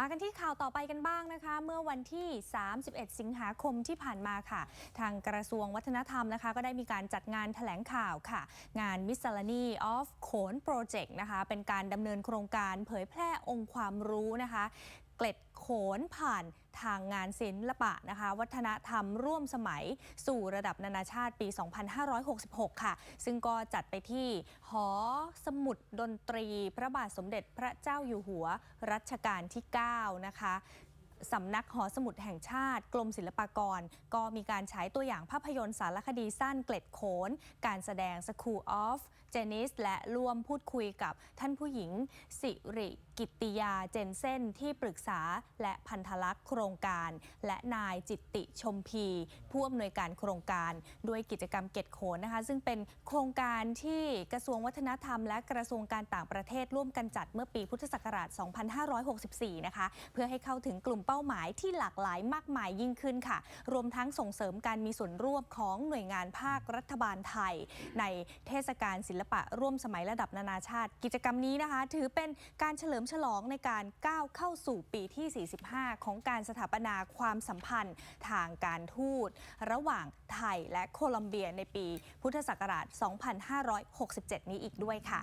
มากันที่ข่าวต่อไปกันบ้างนะคะ เมื่อวันที่ 31 สิงหาคมที่ผ่านมาค่ะ ทางกระทรวงวัฒนธรรมนะคะ ก็ได้มีการจัดงานแถลงข่าวค่ะ งาน Miscellany of โขน Project นะคะ เป็นการดำเนินโครงการเผยแพร่องค์ความรู้นะคะ เกล็ดโขนผ่านทางงานศิลปะนะคะ วัฒนธรรมร่วมสมัย สู่ระดับนานาชาติปี 2566 ค่ะ ซึ่งก็จัดไปที่หอสมุดดนตรี พระบาทสมเด็จพระเจ้าอยู่หัวรัชกาลที่ 9 นะคะ สำนักหอสมุดแห่งชาติ กรมศิลปากร ก็มีการฉายตัวอย่างภาพยนตร์สารคดีสั้นเกล็ดโขน การแสดง School of j e n i s และร่วมพูดคุยกับท่านผู้หญิง สิริกิติยาเจนเซนที่ปรึกษาและพันธลักษณ์โครงการ และนายจิตติชมพี ผู้อำนวยการโครงการ ด้วยกิจกรรมเกล็ดโขนนะคะ ซึ่งเป็นโครงการที่กระทรวงวัฒนธรรม และกระทรวงการต่างประเทศร่วมกันจัดเมื่อปีพุทธศักราช 2564 นะคะ เพื่อให้เข้าถึงกลุ่มเป้าหมายที่หลากหลายมากมายยิ่งขึ้นค่ะ รวมทั้งส่งเสริมการมีส่วนร่วมของหน่วยงานภาครัฐบาลไทย ในเทศกาลศิลปะร่วมสมัยระดับนานาชาติ กิจกรรมนี้นะคะ ถือเป็นการเฉลิมฉลองในการก้าวเข้าสู่ปีที่ 45 ของการสถาปนาความสัมพันธ์ทางการทูต ระหว่างไทยและโคลอมเบียในปีพุทธศักราช 2567 นี้อีกด้วยค่ะ